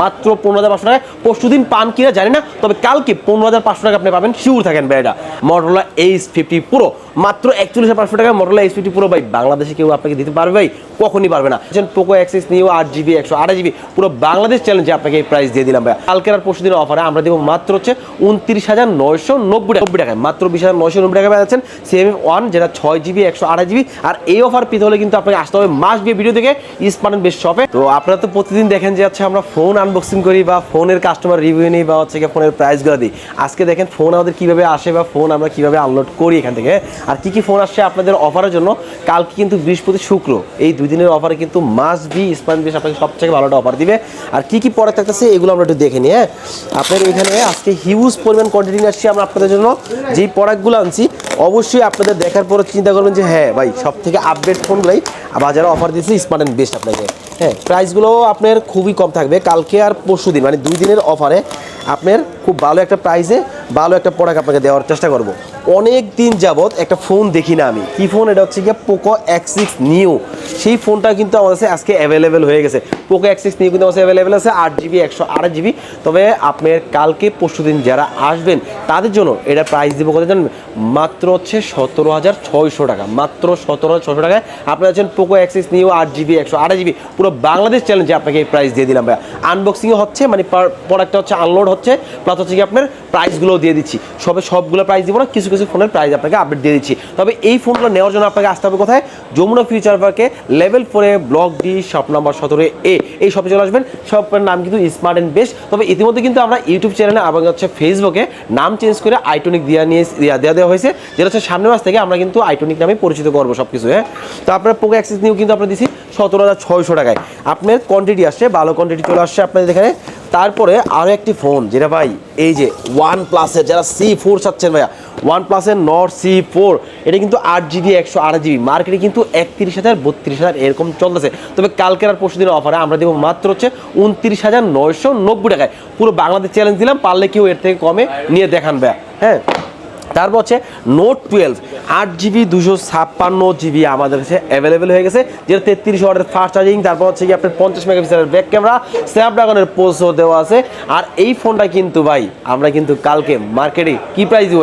মাত্র পনেরো হাজার পাঁচশো টাকায়। পরশু দিন পান কিনা জানি না, তবে কালকে পনেরো হাজার পাঁচশো টাকা আপনি পাবেন। শিউর থাকেন ভাই এটা মডেলা এইচ ফিফটি পুরো মাত্র একচল্লিশ হাজার পাঁচশো টাকায় মডেলা এইচ ফিফটি পুরো ভাই, বাংলাদেশে কেউ আপনাকে দিতে পারবে ভাই, কখনই পারবে না। পোকো অ্যাক্সিস নিয়েও আট জিবি একশো আঠাশ জিবি পুরো বাংলাদেশ চ্যালেঞ্জে আপনাকে এই প্রাইস দিয়ে দিলাম ভাই। কালকের আর পরশু দিনের অফারে আমরা দেবো মাত্র হচ্ছে উনত্রিশ হাজার নয়শো নব্বই নব্বই টাকায় মাত্র বিশ হাজার নয়শো নব্বই টাকা পাচ্ছেন সিএম ওয়ান যেটা ছয় জিবি একশো আঠাশ জিবি আর এই অফার পেতে হলে কিন্তু আপনাকে আসতে হবে মাস বিয়ে ভিডিও থেকে স্মার্ট বেস্ট শপে তো আপনারা তো প্রতিদিন দেখেন যে হচ্ছে আমরা ফোন আনবক্সিং করি বা ফোনের কাস্টমার রিভিউ নিই বা হচ্ছে ফোনের প্রাইসগুলো দিই। আজকে দেখেন ফোন আমাদের কীভাবে আসে বা ফোন আমরা কীভাবে আনলোড করি এখান থেকে। আর কি কি ফোন আসছে আপনাদের অফারের জন্য, কালকে কিন্তু বৃহস্পতি শুক্র, এই দুই দিনের অফারে কিন্তু মাস বি স্মার্ট বেস্ট আপনাকে সবথেকে ভালোটা অফার দিবে। আর কি কি পরে থাকতেছে এগুলো আমরা একটু দেখে নিই হ্যাঁ। আপনার এখানে আজকে হিউজ পরিমাণ কোয়ান্টিটি আসছি আমরা আপনাদের জন্য। যেই প্রোডাক্টগুলো আনছি অবশ্যই আপনাদের দেখার পরে চিন্তা করবেন যে হ্যাঁ ভাই সব থেকে আপডেট ফোনগুলাই বাজারে অফার দিয়েছে স্মার্ট অ্যান্ড বেস্ট আপনাকে। হ্যাঁ প্রাইসগুলো আপনার খুবই কম থাকবে। কালকে আর পরশু দিন মানে দুই দিনের অফারে আপনার খুব ভালো একটা প্রাইসে ভালো একটা প্রোডাক্ট আপনাকে দেওয়ার চেষ্টা করব। অনেক দিন যাবত একটা ফোন দেখি না আমি। কি ফোন এটা হচ্ছে গিয়ে পোকো এক্স সিক্স নিউ সেই ফোনটা কিন্তু আমাদের কাছে আজকে অ্যাভেলেবেল হয়ে গেছে। পোকো এক্স সিক্স নিউ কিন্তু আমার অ্যাভেলেবেল আছে, আট জিবি একশো আট জিবি তবে আপনার কালকে, পরশু দিন যারা আসবেন, তাদের জন্য এটা প্রাইস দেবো কত জানেন? মাত্র হচ্ছে সতেরো হাজার ছয়শো টাকা। মাত্র সতেরো হাজার ছশো টাকায় আপনারা আছেন পোকো অ্যাক্সিস নিউ আট জিবি একশো আট জিবি পুরো বাংলাদেশ চ্যালেঞ্জে আপনাকে এই প্রাইস দিয়ে দিলাম ভাইয়া। আনবক্সিংও হচ্ছে মানে প্রোডাক্টটা হচ্ছে আনলোড হচ্ছে প্লাস হচ্ছে কি আপনার প্রাইসগুলোও দিয়ে দিচ্ছি। সবে সবগুলো প্রাইস দিব না, কিছু কিছু ফোনের প্রাইস আপনাকে আপডেট দিয়ে দিচ্ছি। তবে এই ফোনগুলো নেওয়ার জন্য আপনাকে আসতে হবে কোথায়? যমুনা ফিউচার পার্কে লেভেল ফোরে ব্লক ডি, শপ নাম্বার সতেরো এ। এই শপে চলে আসবেন। শপের নাম কিন্তু স্মার্ট অ্যান্ড বেস্ট। তবে ইতিমধ্যে কিন্তু আমরা ইউটিউব চ্যানেলে এবং হচ্ছে ফেসবুকে নাম চেঞ্জ করে আইটনিক দেওয়া নিয়ে দেওয়া দেওয়া হয়েছে। যেটা হচ্ছে সামনের মাস থেকে আমরা কিন্তু আইটনিক নামে পরিচিত করব সব কিছু হ্যাঁ? তো আপনার পোকো অ্যাক্সিস নিয়েও কিন্তু আমরা দিচ্ছি সতেরো হাজার ছয়শো টাকায়। আপনার কোয়ান্টিটি আসছে, ভালো কোয়ান্টিটি চলে আসছে আপনাদের এখানে। তারপরে আরও একটি ফোন যেটা ভাই, এই যে ওয়ান প্লাসের যারা সি ফোর চাচ্ছেন ভাইয়া ওয়ান প্লাসের নর সি ফোর এটা কিন্তু আট জিবি একশো আট জিবি মার্কেটে কিন্তু একত্রিশ হাজার, বত্রিশ হাজার এরকম চলতেছে। তবে কালকের আর পরশু দিনের অফারে আমরা দেবো মাত্র হচ্ছে উনত্রিশ হাজার নয়শো নব্বই টাকায়। পুরো বাংলাদেশ চ্যালেঞ্জ দিলাম, পারলে কেউ এর থেকে কমে নিয়ে দেখান ভাইয়া। হ্যাঁ? তারপর হচ্ছে নোট টুয়েলভ আট জিবি দুশো ছাপ্পান্ন জিবি আমাদের কাছে অ্যাভেলেবেল হয়ে গেছে, যেটা তেত্রিশ ওয়াটের ফাস্ট চার্জিং তারপর হচ্ছে কি আপনার পঞ্চাশ মেগাপিক্সেলের ব্যাক ক্যামেরা স্ন্যাপড্রাগনের পোস্টও দেওয়া আছে। আর এই ফোনটা কিন্তু ভাই, আমরা কিন্তু কালকে মার্কেটে কি প্রাইস দিব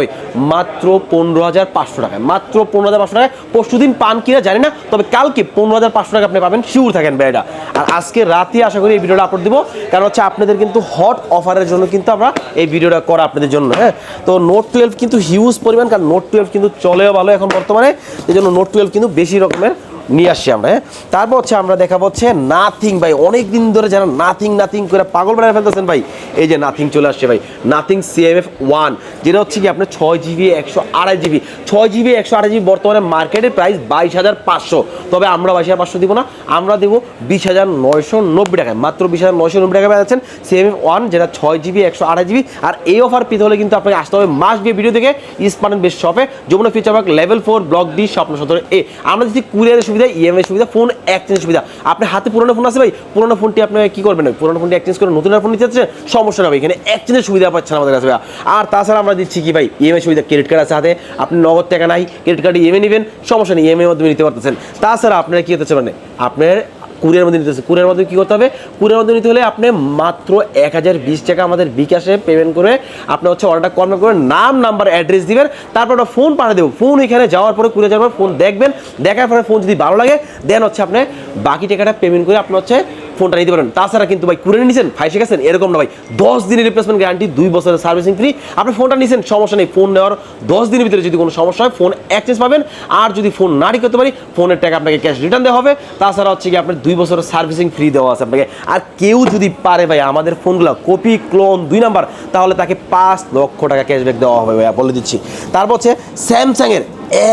মাত্র পনেরো হাজার পাঁচশো টাকায়, মাত্র পনেরো হাজার পাঁচশো টাকায়। পরশু দিন পান কিনা জানি না, তবে কালকে পনেরো হাজার পাঁচশো টাকা আপনি পাবেন শিউর থাকেন ভাই এটা। আর আজকে রাতে আশা করি এই ভিডিওটা আপলোড দিব, কারণ হচ্ছে আপনাদের কিন্তু হট অফারের জন্য কিন্তু আমরা এই ভিডিওটা করা আপনাদের জন্য হ্যাঁ? তো নোট টুয়েলভ কিন্তু হিউজ পরিমাণ, কারণ নোট টুয়েলভ কিন্তু চলেও ভালো এখন বর্তমানে। এই জন্য নোট টুয়েলভ কিন্তু বেশি রকমের নিয়ে আসছি আমরা হ্যাঁ? তারপর হচ্ছে আমরা দেখাবো হচ্ছে নাথিং ভাই অনেক দিন ধরে যারা নাথিং নাথিং করে পাগল বেড়ায় ফেলতেছেন ভাই। এই যে নাথিং চলে আসছে ভাই নাথিং সিএমএফ ওয়ান যেটা হচ্ছে কি আপনার ছয় জিবি একশো আড়াই জিবি ছয় জিবি একশো আড়াই জিবি বর্তমানে মার্কেটের প্রাইস বাইশ হাজার পাঁচশো। তবে আমরা বাইশ হাজার পাঁচশো দিব না, আমরা দেবো বিশ হাজার নয়শো নব্বই টাকায়, মাত্র বিশ হাজার নয়শো নব্বই টাকায় পাচ্ছেন সিএমএফ ওয়ান যেটা ছয় জিবি একশো আড়াই জিবি আর এই অফার পেতে হলে কিন্তু আপনাকে আসতে হবে মাস বিয়ে ভিডিও থেকে স্মার্ট বেস্ট শপে Jamuna future park level four block D স্বপ্ন সতেরো এ আমরা যদি কুরিয়ারের সুবিধা ইএমআই সুবিধা ফোন এক্সচেঞ্জ সুবিধা। আপনি হাতে পুরোনো ফোন আছে ভাই? পুরনো ফোনটি আপনি কি করবেন? পুরোনো ফোনটি এক্সচেঞ্জ করে নতুন ফোন নিতে চাচ্ছেন সমস্যা হবে এখানে এক্সচেঞ্জের সুবিধা পাচ্ছেন আমাদের কাছে ভাই। আর তাছাড়া আমরা দিচ্ছি কি ভাই? ইএমআই সুবিধা ক্রেডিট কার্ড আছে হাতে। আপনি নগদ টাকা নাই ক্রেডিট কার্ডে ইএমআই নেবেন, সমস্যা নেই ইএমআই মাধ্যমে নিতে পারতেছেন। তাছাড়া আপনারা কি হতে মানে? আপনার কুরিয়ার মধ্যে নিতে কুরিয়ার মধ্যে কী করতে হবে? কুরিয়ার মধ্যে নিতে হলে আপনি মাত্র এক হাজার বিশ টাকা আমাদের বিকাশে পেমেন্ট করে আপনি হচ্ছে অর্ডারটা কনফার্ম করে নাম নাম্বার অ্যাড্রেস দিবেন। তারপর ওটা ফোন পাঠিয়ে দেবো। ফোন এখানে যাওয়ার পরে কুরিয়ার যাওয়ার পর ফোন দেখবেন। দেখার পরে ফোন যদি ভালো লাগে দেন হচ্ছে আপনি বাকি টাকাটা পেমেন্ট করে আপনি হচ্ছে ফোনটা নিতে পারেন। তাছাড়া কিন্তু ভাই কুরিয়ার নিছেন ফাইসে গেছেন এরকম না ভাই। দশ দিনের রিপ্লেসমেন্ট গ্যারান্টি দুই বছরের সার্ভিসিং ফ্রি আপনি ফোনটা নিয়েছেন সমস্যা নেই, ফোন নেওয়ার দশ দিনের ভিতরে যদি কোনো সমস্যা হয়, ফোন এক্সচেঞ্জ পাবেন। আর যদি ফোন না করতে পারি, ফোনের টাকা আপনাকে ক্যাশ রিটার্ন দেওয়া হবে। তাছাড়া হচ্ছে কি, আপনার দুই বছরের সার্ভিসিং ফ্রি দেওয়া আছে আপনাকে। আর কেউ যদি পারে ভাই, আমাদের ফোনগুলো কপি ক্লোন দুই নাম্বার তাহলে তাকে পাঁচ লক্ষ টাকা ক্যাশব্যাক দেওয়া হবে ভাই বলে দিচ্ছি। তারপর হচ্ছে স্যামসাংয়ের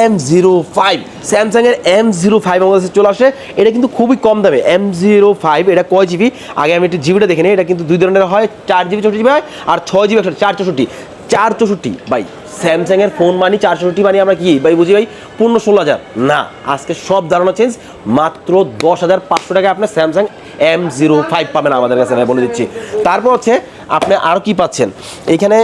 এম জিরো ফাইভ স্যামসাংয়ের এম জিরো ফাইভ আমাদের কাছে চলে আসে। এটা কিন্তু খুবই কম দামে। এম জিরো ফাইভ এটা কয় জিবি? আগে আমি একটু জিবিটা দেখে নিই, এটা কিন্তু দুই ধরনের হয়। চার জিবি, চৌষট্টি জিবি হয় আর ছয় জিবি একশো চার চৌষট্টি। চার চৌষট্টি, ভাই স্যামসাংয়ের ফোন মানি চার চৌষট্টি মানি আমরা কি ভাই, বুঝি ভাই, পনেরো ষোলো হাজার। না, আজকে সব ধারণা চেঞ্জ মাত্র দশ হাজার পাঁচশো টাকা আপনার স্যামসাং এম জিরো ফাইভ পাবেন আমাদের কাছে ভাই বলে দিচ্ছি। তারপর হচ্ছে, আপনি আরও কি পাচ্ছেন? এইখানে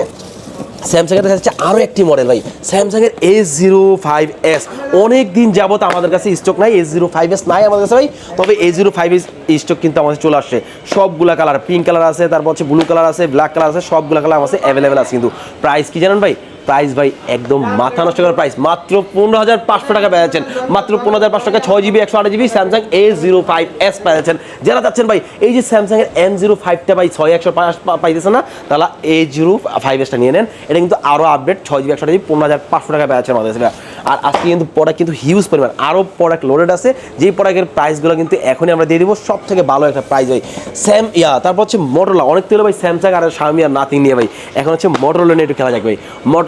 স্যামসাং দেখা কাছে আরও একটি মডেল ভাই। স্যামসাংয়ের এস জিরো ফাইভ এস অনেক দিন যাবত আমাদের কাছে স্টক নাই এস জিরো ফাইভ এস নাই আমাদের কাছে ভাই। তবে S zero five S stock কিন্তু আমাদের চলে আসছে। সবগুলা কালার পিঙ্ক কালার আছে, তারপর হচ্ছে ব্লু কালার আছে ব্ল্যাক কালার আছে, সবগুলা কালার আমাদের অ্যাভেলেবেল আছে কিন্তু। প্রাইস কি জানেন ভাই? প্রাইস ভাই একদম মাথা নষ্ট করার প্রাইস। মাত্র পনেরো হাজার পাঁচশো টাকা পেয়েছেন মাত্র পনেরো হাজার পাঁচশো টাকা ছয় জিবি একশো আট GB Samsung A zero five S পেয়েছেন যারা চাচ্ছেন ভাই, এই যে স্যামসাং এর এন জিরো ফাইভটা ভাই ছয় একশো পাঁচ পাইতেছে না, তাহলে এ জিরো ফাইভ এসটা নিয়ে নেন। এটা কিন্তু আরও আপডেট ছয় জিবি একশো আট জিবি পনেরো হাজার পাঁচশো টাকা পেয়েছেন আমাদের। আর আজকে কিন্তু প্রোডাক্ট কিন্তু হিউজ পরিমাণ। আরও প্রোডাক্ট লোডেড আছে। যেই প্রোডাক্টের প্রাইসগুলো কিন্তু এখনই আমরা দিয়ে দিব। সব থেকে ভালো একটা প্রাইস ভাই স্যাম ইয়া, তারপর হচ্ছে মোটরলা অনেক তেল ভাই স্যামসাং আর স্বামী আর নাথিং নিয়ে ভাই। এখন হচ্ছে মোটরলা নিয়ে একটু খেলা যাক ভাই।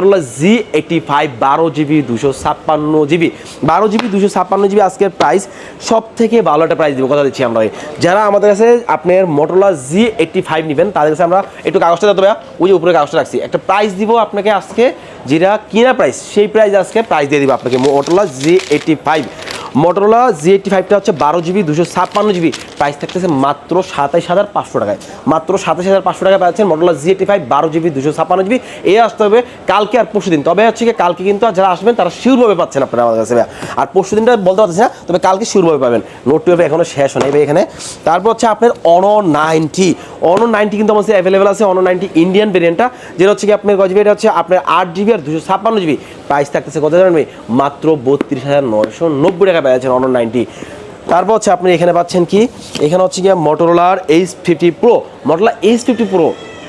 মোটরলা জি এইটটি ফাইভ বারো জিবি দুশো ছাপ্পান্ন জিবি বারো জিবি দুশো ছাপ্পান্ন জিবি আজকের প্রাইস সব থেকে ভালো একটা প্রাইস দিব, কথা দিচ্ছি আমরা যারা আমাদের কাছে আপনার মোটরলা জি এইটটি ফাইভ নেবেন, তাদের কাছে আমরা একটু কাগজটা ভাইয়া। ওই যে উপরে কাগজটা রাখছি। একটা প্রাইস দিব আপনাকে আজকে, যেটা কিনা প্রাইস সেই প্রাইস আজকে প্রাইস দিয়ে দিব আপনাকে Motorola G eighty five Motorola G eighty ফাইভটা হচ্ছে বারো জিবি দুশো ছাপ্পান্ন জিবি প্রাইস থাকতেছে মাত্র সাতাইশ হাজার পাঁচশো টাকায়। মাত্র সাতাইশ হাজার পাঁচশো টাকা পাচ্ছেন মোটরোলা জি এইটটি ফাইভ বারো জিবি দুশো ছাপ্পান্ন জিবি। এ আসতে হবে কালকে আর পরশু দিন। তবে হচ্ছে কি কালকে কিন্তু আর যারা আসবেন, তারা শিওরভাবে পাচ্ছেন আপনারা আমাদের কাছে। আর পরশু দিনটা বলতে পারছি না, তবে কালকে শিওরভাবে পাবেন। নোট টুয়েলভ এখনও শেষ হয় ভাই এখানে। তারপর হচ্ছে আপনার অনো নাইনটি অনো নাইনটি কিন্তু আমাদের অ্যাভেলেবেল আছে অনো নাইনটি ইন্ডিয়ান ভেরিয়েন্টটা যেটা হচ্ছে কি আপনার গজবি এটা হচ্ছে আপনার আট জিবি আর দুশো ছাপ্পান্ন জিবি। প্রাইস থাকতেছে কত জানেন মাত্র বত্রিশ হাজার নয়শো নব্বই টাকা পেয়েছেন অনো নাইনটি তারপর হচ্ছে আপনি এখানে পাচ্ছেন কি? এখানে হচ্ছে গিয়ে মটোরোলার edge fifty pro Motorola edge fifty pro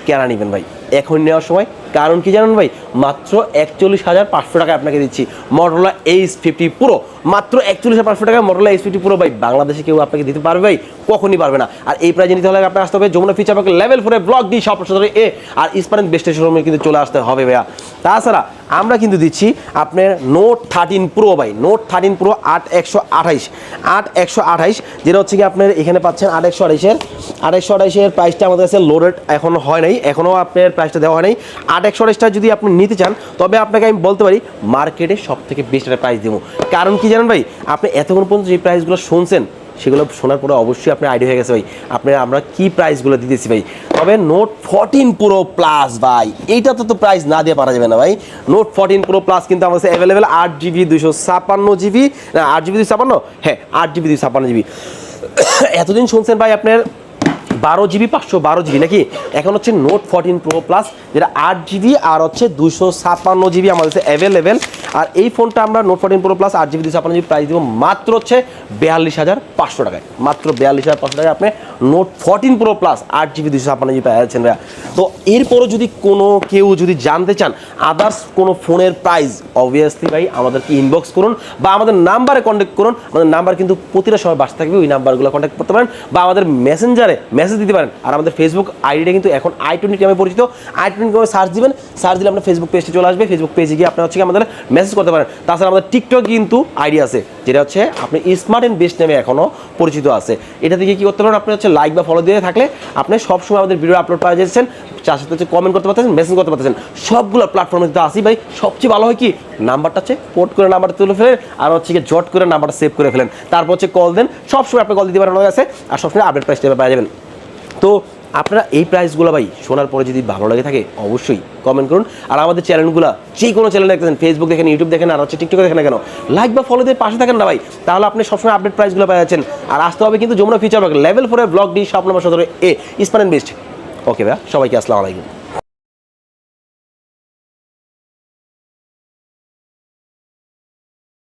কেনা নেবেন ভাই? এখন নেওয়ার সময় কারণ কি জানেন ভাই? মাত্র একচল্লিশ হাজার পাঁচশো টাকা আপনাকে দিচ্ছি। মোটরোলা এইচ ফিফটি পুরো মাত্র একচল্লিশ হাজার পাঁচশো টাকা মোটরোলা এইচ ফিফটি পুরো ভাই, বাংলাদেশে কেউ আপনাকে দিতে পারবে ভাই, কখনই পারবে না। আর এই প্রাইজে নিতে হলে আপনার আসতে হবে যমুনা ফিচার পার্কে লেভেল ফোরে ব্লক ডি সব সদরে এ আর ইস্পারেন্ট বেস্ট শোরুমে কিন্তু চলে আসতে হবে ভাইয়া। তাছাড়া আমরা কিন্তু দিচ্ছি আপনার নোট থার্টিন প্রো ভাই নোট থার্টিন প্রো আট একশো আঠাইশ আট একশো আঠাইশ যেটা হচ্ছে কি আপনার এখানে পাচ্ছেন আট একশো আঠাইশের আট একশো আঠাইশের প্রাইসটা আমাদের কাছে লোডেড এখনও হয় নাই এখনও আপনার প্রাইসটা দেওয়া হয় নাই। আট একশো আঠাইশটা যদি আপনি নিতে চান, তবে আপনাকে আমি বলতে পারি মার্কেটে সব থেকে বেস্ট একটা প্রাইস দেবো। কারণ কি জানেন ভাই, আপনি এতক্ষণ পর্যন্ত যে প্রাইসগুলো শুনছেন, সেগুলো শোনার পরে অবশ্যই আপনার আইডিয়া হয়ে গেছে ভাই। আপনার আমরা কি প্রাইসগুলো দিতেছি ভাই? তবে নোট ফোরটিন প্রো প্লাস ভাই এইটা তো তো প্রাইস না দিয়ে পারা যাবে না ভাই। নোট ফোরটিন প্রো প্লাস কিন্তু আমাদের কাছে অ্যাভেলেবেল আট জিবি দুশো ছাপ্পান্ন জিবি না, আট জিবি দুশো ছাপ্পান্ন হ্যাঁ আট জিবি দুশো ছাপ্পান্ন জিবি এতদিন শুনছেন ভাই আপনার বারো জিবি, পাঁচশো বারো জিবি নাকি? এখন হচ্ছে নোট ফোরটিন প্রো প্লাস যেটা আট জিবি আর হচ্ছে দুশো ছাপ্পান্ন জিবি আমাদের অ্যাভেলেবেল আর এই ফোনটা আমরা নোট ফোরটিন প্রো প্লাস আট জিবি দুশো আপনার জিবি প্রাইস দিব মাত্র হচ্ছে বিয়াল্লিশ হাজার পাঁচশো টাকায়। মাত্র বিয়াল্লিশ হাজার পাঁচশো টাকায় আপনি নোট ফোরটিন প্রো প্লাস আট জিবি দুশো জিবি পেয়েছেন ভাইয়া। তো এরপরও যদি কোনো কেউ যদি জানতে চান আদার্স কোনো ফোনের প্রাইস অবভিয়াসলি ভাই আমাদেরকে ইনবক্স করুন বা আমাদের নাম্বারে কন্ট্যাক্ট করুন। আমাদের নাম্বার কিন্তু প্রতিটা সময় বাস থাকবে, ওই নাম্বারগুলো কন্ট্যাক্ট করতে পারেন বা আমাদের মেসেঞ্জারে মেসেজ দিতে পারেন। আর আমাদের ফেসবুক আইডিটা কিন্তু এখন আই টোয়েন্টি নামে পরিচিত। আই টোয়েন্টি সার্চ দিবেন সার্চ দিলে আপনার ফেসবুক পেজটি চলে আসবে। ফেসবুক পেজে গিয়ে আপনার হচ্ছে আমাদের মেসেজ করতে পারেন। তাছাড়া আমাদের টিকটক কিন্তু আইডি আছে, যেটা হচ্ছে আপনি স্মার্ট অ্যান্ড বেস্ট নামে এখনও পরিচিত আছে। এটা থেকে কি করতে পারেন? আপনি হচ্ছে লাইক বা ফলো দিয়ে থাকলে আপনি সবসময় আমাদের ভিডিও আপলোড পাওয়া যাচ্ছেন তার সাথে হচ্ছে কমেন্ট করতে পারতেছেন মেসেজ করতে পারতেছেন। সবগুলো প্ল্যাটফর্মে কিন্তু আসি ভাই। সবচেয়ে ভালো হয় কি? নাম্বারটা হচ্ছে পোর্ট করে নাম্বারটা তুলে ফেলেন আর হচ্ছে কি জট করে নাম্বারটা সেভ করে ফেলেন। তারপর হচ্ছে কল দেন। সবসময় আপনি কল দিতে পারেন কাছে আর সবসময় আপডেট প্রাইস পাওয়া যাবেন। তো আপনারা এই প্রাইসগুলো ভাই শোনার পরে যদি ভালো লাগে থাকে, অবশ্যই কমেন্ট করুন। আর আমাদের চ্যানেলগুলো যে কোনো চ্যানেল দেখতেছেন ফেসবুক দেখেন ইউটিউব দেখেন, আর হচ্ছে টিকটকে দেখেন কেন লাইক বা ফলো দিয়ে পাশে থাকেন না ভাই, তাহলে আপনি সবসময় আপডেট প্রাইসগুলো পেয়ে যাচ্ছেন। আর আসতে হবে কিন্তু যমুনা ফিচার লেভেল ফোরে ব্লগ ডি সব নম্বর সদরে এ ইস্পান বেস্ট ওকে ভাই সবাইকে আসসালামু আলাইকুম।